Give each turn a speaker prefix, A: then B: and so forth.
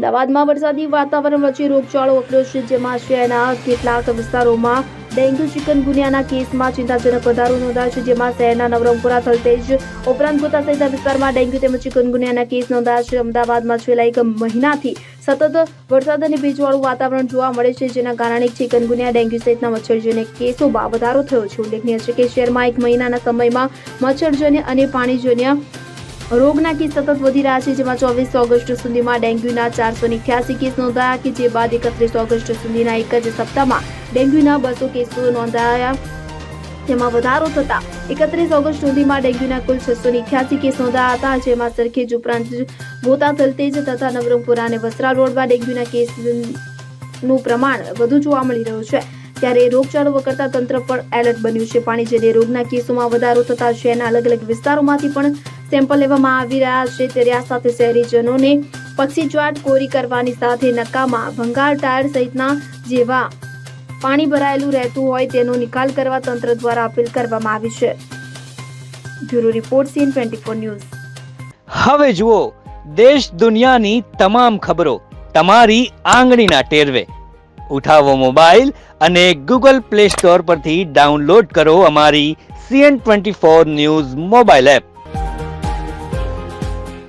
A: અમદાવાદમાં વરસાદી વાતાવરણ વચ્ચે રોગચાળો વકર્યો છે, જેમાં શહેરના કેટલાક વિસ્તારોમાં ડેન્ગ્યુ ચિકનગુનિયાના કેસમાં ચિંતાજનક વધારો નોંધાયો છે, જેમાં શહેરના નવરંગપુરા, થલતેજ, ઉપરાંત ગોતા સહિતના વિસ્તારમાં ડેન્ગ્યુ તેમજ ચિકનગુનિયાના કેસ નોંધાયા છે. અમદાવાદમાં છેલ્લા એક મહિનાથી સતત વરસાદ અને ભેજવાળું વાતાવરણ જોવા મળે છે, જેના કારણે ચિકનગુનિયા ડેન્ગ્યુ સહિતના મચ્છરજન્ય કેસોમાં વધારો થયો છે. ઉલ્લેખનીય છે કે શહેરમાં એક મહિનાના સમયમાં મચ્છરજન્ય અને પાણીજન્ય રોગના કેસ સતત વધી રહ્યા છે, જેમાં ચોવીસ ઓગસ્ટ સુધીમાં ડેન્ગ્યુના ચારસો અઠ્યાસી કેસ નોંધાયા કે જે બાદ એકત્રીસ ઓગસ્ટ સુધીના એક જ સપ્તાહમાં ડેન્ગ્યુના બસો કેસો નોંધાયા. જેમાં વધારો થતા એકત્રીસ ઓગસ્ટ સુધીમાં ડેન્ગ્યુના કુલ છસો અઠ્યાસી કેસ નોંધાયા હતા, જેમાં સરખેજ ઉપરાંત ગોતા તલતેજ તથા નવરંગપુરા અને વસ્ત્રા રોડમાં ડેન્ગ્યુના કેસનું પ્રમાણ વધુ જોવા મળી રહ્યું છે. ત્યારે રોગચાળો વકરતા તંત્ર પણ એલર્ટ બન્યું છે. પાણીજન્ય રોગના કેસોમાં વધારો થતા શહેરના અલગ અલગ વિસ્તારોમાંથી પણ સેમ્પલ લેવામાં આવી રહ્યા છે ત્યારે આ સાથે શહેરીજનોને પક્ષીજવાટ કોરી કરવાની સાથે નકામાં, ભંગાર ટાયર સહિતના જેવા પાણી ભરાયેલું રહેતું હોય તેનો નિકાલ કરવા તંત્ર દ્વારા અપીલ કરવામાં આવી છે. Bureau report CN twenty four news.
B: હવે જુઓ, દેશ દુનિયાની તમામ ખબરો તમારી આંગળીના ટેરવે. ઉઠાવો મોબાઈલ અને ગૂગલ પ્લે સ્ટોર પરથી ડાઉનલોડ કરો અમારી CN twenty four news mobile app.